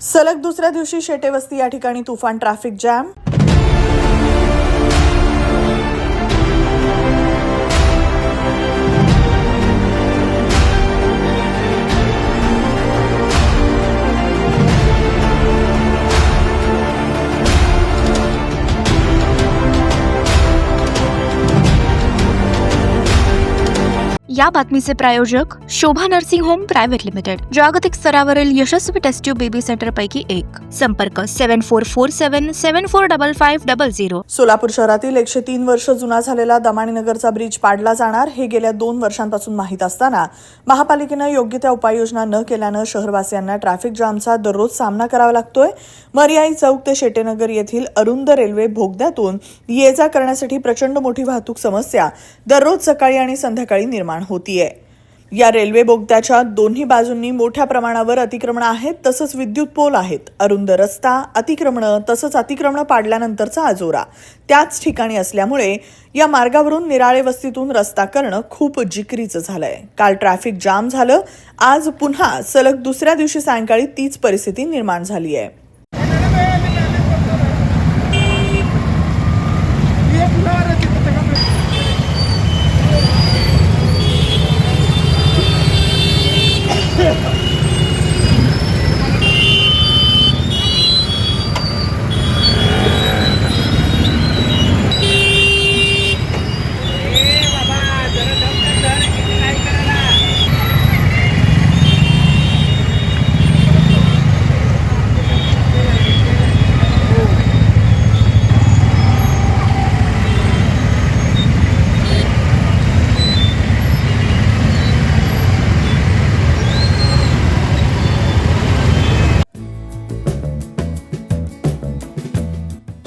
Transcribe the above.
सलग दुसऱ्या दिवशी शेटेवस्ती या ठिकाणी तुफान ट्रॅफिक जॅम. या बातमीचे प्रायोजक Shobha nursing home private limited जागतिक स्तरावरील यशस्वी टेस्ट ट्यूब बेबी सेंटर पैकी एक. संपर्क seven four four seven seven four double five double zero Solapur शहरातील एकशे तीन वर्ष जुना झालेला दमाणीनगरचा ब्रिज पाडला जाणार हे गेल्या दोन वर्षांपासून माहीत असताना. महापालिकेनं योग्य त्या उपाययोजना न केल्यानं शहरवासियांना ट्रॅफिक जामचा दररोज सामना करावा लागतोय. मर्याई चौक ते शेटेनगर येथील अरुंद रेल्वे भोगद्यातून ये जा करण्यासाठी प्रचंड मोठी वाहतूक समस्या दररोज सकाळी आणि संध्याकाळी निर्माण होतीये. या रेल्वे बोगद्याच्या दोन्ही बाजूंनी मोठ्या प्रमाणावर अतिक्रमणं आहेत तसंच विद्युत पोल आहेत. अरुंद रस्ता अतिक्रमणं तसंच अतिक्रमणं पाडल्यानंतरचा आजोरा. त्याच ठिकाणी असल्यामुळे या मार्गावरून निराळे वस्तीतून रस्ता करणं खूप जिकरीचं झालंय. काल ट्रॅफिक जाम झालं आज पुन्हा सलग दुसऱ्या दिवशी सायंकाळी तीच परिस्थिती निर्माण झाली आहे